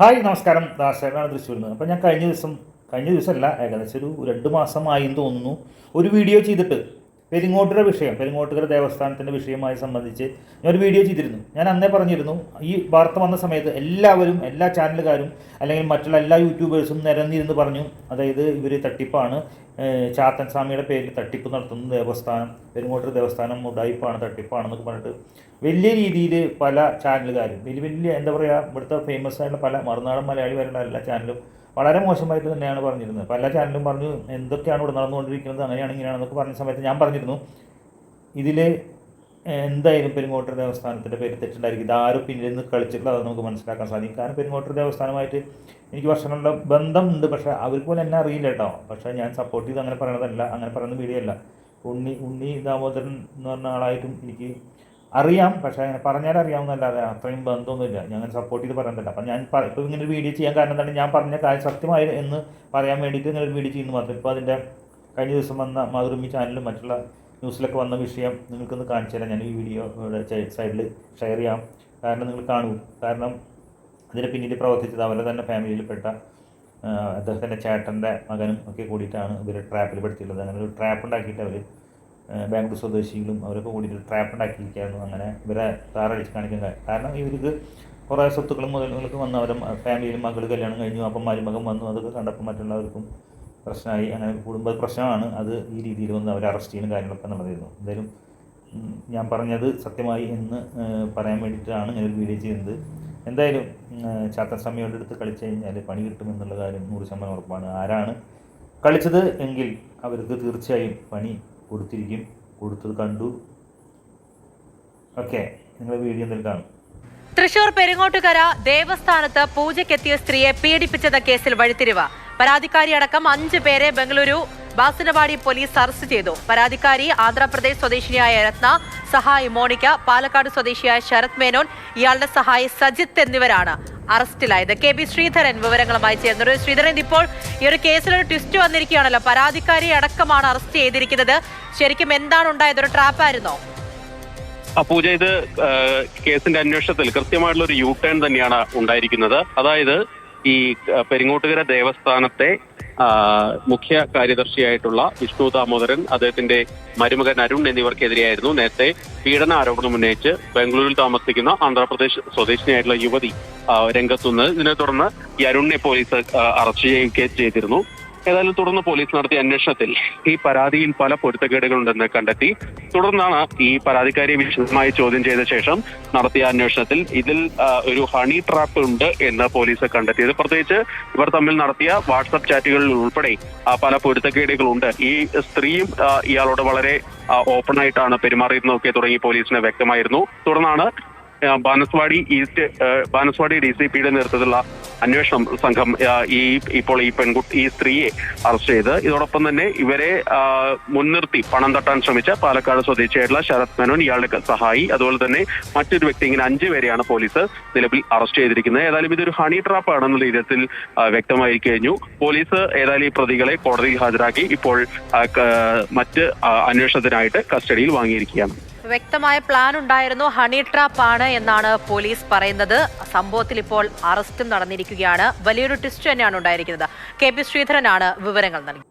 Hi നമസ്കാരം. ദാസേനാണ് തൃശ്ശൂരിൽ നിന്ന് അപ്പോൾ ഞാൻ കഴിഞ്ഞ ദിവസം കഴിഞ്ഞ ദിവസമല്ല ഏകദേശം ഒരു രണ്ട് മാസമായി എന്ന് തോന്നുന്നു. ഒരു വീഡിയോ ചെയ്തിട്ട് പെരിങ്ങോട്ടുകര വിഷയം പെരിങ്ങോട്ടുകര ദേവസ്ഥാനത്തിന്റെ വിഷയമായി സംബന്ധിച്ച് ഞാൻ ഒരു വീഡിയോ ചെയ്തിരുന്നു. ഞാൻ അന്നേ പറഞ്ഞിരുന്നു ഈ വാർത്ത വന്ന സമയത്ത് എല്ലാവരും എല്ലാ ചാനലുകാരും അല്ലെങ്കിൽ മറ്റുള്ള എല്ലാ യൂട്യൂബേഴ്സും നിരന്നിരുന്ന് പറഞ്ഞു. അതായത് ഇവർ തട്ടിപ്പാണ് ചാത്തൻ സ്വാമിയുടെ പേരിൽ തട്ടിപ്പ് നടത്തുന്ന ദേവസ്ഥാനം പെരുങ്ങോട്ടൂർ ദേവസ്ഥാനം ഉടായിപ്പാണ് തട്ടിപ്പാണെന്നൊക്കെ പറഞ്ഞിട്ട് വലിയ രീതിയിൽ പല ചാനലുകാരും വലിയ വലിയ എന്താ പറയുക ഇവിടുത്തെ ഫേമസ് ആയിട്ടുള്ള പല മറുനാടൻ മലയാളി വരുന്ന എല്ലാ ചാനലും വളരെ മോശമായിട്ട് തന്നെയാണ് പറഞ്ഞിരുന്നത്. പല ചാനലും പറഞ്ഞു എന്തൊക്കെയാണ് ഇവിടെ നടന്നുകൊണ്ടിരിക്കുന്നത് അങ്ങനെയാണ് ഇങ്ങനെയാണെന്നൊക്കെ പറഞ്ഞ സമയത്ത് ഞാൻ പറഞ്ഞിരുന്നു. ഇതിൽ എന്തായാലും പെരുങ്ങോട്ടൂർ ദേവസ്ഥാനത്തിന്റെ പേര് തെറ്റുണ്ടായിരിക്കും. ഇതാരും പിന്നിൽ നിന്ന് കളിച്ചിട്ടുള്ളത് നമുക്ക് മനസ്സിലാക്കാൻ സാധിക്കും. കാരണം പെരുങ്ങോട്ടൂർ ദേവസ്ഥാനമായിട്ട് എനിക്ക് വർഷങ്ങളുടെ ബന്ധമുണ്ട്. പക്ഷേ അവർക്ക് പോലും എന്നെ അറിയില്ല കേട്ടോ. പക്ഷേ ഞാൻ സപ്പോർട്ട് ചെയ്ത് അങ്ങനെ പറയണതല്ല. അങ്ങനെ പറയുന്ന വീഡിയോ അല്ല. ഉണ്ണി ഉണ്ണി ദാമോദരൻ എന്ന് പറഞ്ഞ ആളായിട്ടും എനിക്ക് അറിയാം. പക്ഷേ അങ്ങനെ പറഞ്ഞാൽ അറിയാവുന്നല്ലാതെ അത്രയും ബന്ധമൊന്നുമില്ല. ഞാൻ അങ്ങനെ സപ്പോർട്ട് ചെയ്ത് പറയുന്നില്ല അപ്പം ഞാൻ ഇപ്പോൾ ഇങ്ങനെ ഒരു വീഡിയോ ചെയ്യാൻ കാരണം തന്നെ ഞാൻ പറഞ്ഞ കാര്യം സത്യമായി എന്ന് പറയാൻ വേണ്ടിയിട്ട് ഇങ്ങനെ ഒരു വീഡിയോ ചെയ്യുന്നു മാത്രം ഇപ്പോൾ അതിന്റെ കഴിഞ്ഞ ദിവസം വന്ന മാതൃഭൂമി ചാനലും മറ്റുള്ള ന്യൂസിലൊക്കെ വന്ന വിഷയം നിങ്ങൾക്കൊന്ന് കാണിച്ചു തരാം. ഞാൻ ഈ വീഡിയോ സൈഡിൽ ഷെയർ ചെയ്യാം. കാരണം നിങ്ങൾ കാണും. കാരണം അതിന് പിന്നീട് പ്രവർത്തിച്ചത് അവരുടെ തന്നെ ഫാമിലിയിൽപ്പെട്ട അദ്ദേഹത്തിന്റെ ചേട്ടന്റെ മകനും ഒക്കെ കൂടിയിട്ടാണ് ഇവർ ട്രാപ്പിൽ പെടുത്തിയിട്ടുള്ളത്. അങ്ങനെ ഒരു ട്രാപ്പ് ഉണ്ടാക്കിയിട്ട് അവർ ബാംഗ്ലൂർ സ്വദേശികളും അവരൊക്കെ കൂടിയിട്ട് ട്രാപ്പ് ഉണ്ടാക്കിയിരിക്കുകയായിരുന്നു. അങ്ങനെ ഇവരെ താറടിച്ച് കാണിക്കുന്നത് കാരണം ഇവർക്ക് കുറേ സ്വത്തുക്കളും മുതലുകളൊക്കെ വന്നവരും ഫാമിലിയിലും മകൾ കല്യാണം കഴിഞ്ഞു. അപ്പം മരുമകൻ വന്നു. അതൊക്കെ കണ്ടപ്പോൾ മറ്റുള്ളവർക്കും പ്രശ്നമായി അങ്ങനെ കുടുംബ പ്രശ്നമാണ്. അത് ഈ രീതിയിൽ വന്ന് അവർ അറസ്റ്റ് ചെയ്യുന്ന കാര്യങ്ങളൊക്കെ നടന്നിരുന്നു എന്തായാലും ഞാൻ പറഞ്ഞത് സത്യമായി എന്ന് പറയാൻ വേണ്ടിയിട്ടാണ് ഞാൻ വീഡിയോ ചെയ്യുന്നത്. എന്തായാലും ഏഹ്, ചാത്തസ്വാമിയോട് അടുത്ത് കളിച്ചു കഴിഞ്ഞാൽ പണി കിട്ടുമെന്നുള്ള കാര്യം നൂറ് ശതമാനം ഉറപ്പാണ്. ആരാണ് കളിച്ചത് എങ്കിൽ അവർക്ക് തീർച്ചയായും പണി കൊടുത്തിരിക്കും. കൊടുത്തത് കണ്ടു. ഓക്കെ നിങ്ങൾ വീഡിയോ എന്തെങ്കിലും കാണും. തൃശൂർ പെരിങ്ങോട്ടുകര ദേവസ്ഥാനത്ത് പൂജയ്ക്കെത്തിയ സ്ത്രീയെ പീഡിപ്പിച്ചെന്ന കേസിൽ വഴിത്തിരിവ്. പരാതിക്കാരിയടക്കം അഞ്ച് പേരെ ബംഗളൂരു ബാസനവാടി പോലീസ് അറസ്റ്റ് ചെയ്തു. പരാതിക്കാരി ആന്ധ്രാപ്രദേശ് സ്വദേശിനിയായ രത്ന സഹായി മോണിക്ക പാലക്കാട് സ്വദേശിയായ ശരത് മേനോൻ ഇയാളുടെ സഹായി സജിത്ത് എന്നിവരാണ് അറസ്റ്റിലായത്. കെ ബി ശ്രീധരൻ വിവരങ്ങളുമായി ചേർന്നത് ശ്രീധരൻ ഇപ്പോൾ ഈ ഒരു കേസിലൊരു ട്വിസ്റ്റ് വന്നിരിക്കുകയാണല്ലോ. പരാതിക്കാരി അടക്കമാണ് അറസ്റ്റ് ചെയ്തിരിക്കുന്നത്. ശരിക്കും എന്താണ് ഉണ്ടായത് ഒരു ട്രാപ്പായിരുന്നോ പൂജ ഇത് കേസിന്റെ അന്വേഷണത്തിൽ കൃത്യമായിട്ടുള്ള ഒരു യു ടേൺ തന്നെയാണ് ഉണ്ടായിരിക്കുന്നത്. അതായത് ഈ പെരിങ്ങോട്ടുകര ദേവസ്ഥാനത്തെ മുഖ്യ കാര്യദർശിയായിട്ടുള്ള വിഷ്ണു ദാമോദരൻ അദ്ദേഹത്തിന്റെ മരുമകൻ അരുൺ എന്നിവർക്കെതിരെയായിരുന്നു നേരത്തെ പീഡന ആരോപണം ഉന്നയിച്ച് ബംഗളൂരിൽ താമസിക്കുന്ന ആന്ധ്രാപ്രദേശ് സ്വദേശിനിയായിട്ടുള്ള യുവതി രംഗത്തുനിന്ന്. ഇതിനെ തുടർന്ന് ഈ അരുണിനെ പോലീസ് അറസ്റ്റ് ചെയ്യുകയും ചെയ്തിരുന്നു. ഏതായാലും തുടർന്ന് പോലീസ് നടത്തിയ അന്വേഷണത്തിൽ ഈ പരാതിയിൽ പല പൊരുത്തക്കേടുകളുണ്ടെന്ന് കണ്ടെത്തി. തുടർന്നാണ് ഈ പരാതിക്കാരിയെ വിശദമായി ചോദ്യം ചെയ്ത ശേഷം നടത്തിയ അന്വേഷണത്തിൽ ഇതിൽ ഒരു ഹണി ട്രാപ്പ് ഉണ്ട് എന്ന് പോലീസ് കണ്ടെത്തിയത്. പ്രത്യേകിച്ച് ഇവർ തമ്മിൽ നടത്തിയ വാട്സപ്പ് ചാറ്റുകളിൽ ഉൾപ്പെടെ പല പൊരുത്തക്കേടുകളുണ്ട്. ഈ സ്ത്രീയും ഇയാളോട് വളരെ ഓപ്പൺ ആയിട്ടാണ് പെരുമാറിയിരുന്നതൊക്കെ തുടങ്ങി പോലീസിന് വ്യക്തമായിരുന്നു. തുടർന്നാണ് Banaswadi east Banaswadi D C പിയുടെ നേതൃത്വത്തിലുള്ള അന്വേഷണം സംഘം ഈ ഇപ്പോൾ ഈ പെൺകുട്ടി ഈ സ്ത്രീയെ അറസ്റ്റ് ചെയ്ത്. ഇതോടൊപ്പം തന്നെ ഇവരെ മുൻനിർത്തി പണം തട്ടാൻ ശ്രമിച്ച പാലക്കാട് സ്വദേശിയായിട്ടുള്ള ശരത് മേനോൻ ഇയാളുടെ സഹായി. അതുപോലെ തന്നെ മറ്റൊരു വ്യക്തി ഇങ്ങനെ അഞ്ചു പേരെയാണ് പോലീസ് നിലവിൽ അറസ്റ്റ് ചെയ്തിരിക്കുന്നത്. ഏതായാലും ഇതൊരു ഹണി ട്രാപ്പ് ആണെന്നുള്ള വിധത്തിൽ വ്യക്തമായി കഴിഞ്ഞു. പോലീസ് ഏതായാലും ഈ പ്രതികളെ കോടതിയിൽ ഹാജരാക്കി ഇപ്പോൾ മറ്റ് അന്വേഷണത്തിനായിട്ട് കസ്റ്റഡിയിൽ വാങ്ങിയിരിക്കുകയാണ്. വ്യക്തമായ പ്ലാൻ ഉണ്ടായിരുന്നു. ഹണി ആണ് എന്നാണ് പോലീസ് പറയുന്നത്. സംഭവത്തിൽ ഇപ്പോൾ അറസ്റ്റും നടന്നിരിക്കുകയാണ്. വലിയൊരു ട്വിസ്റ്റ് തന്നെയാണ് ഉണ്ടായിരിക്കുന്നത്. കെ പി ശ്രീധരനാണ് വിവരങ്ങൾ നൽകി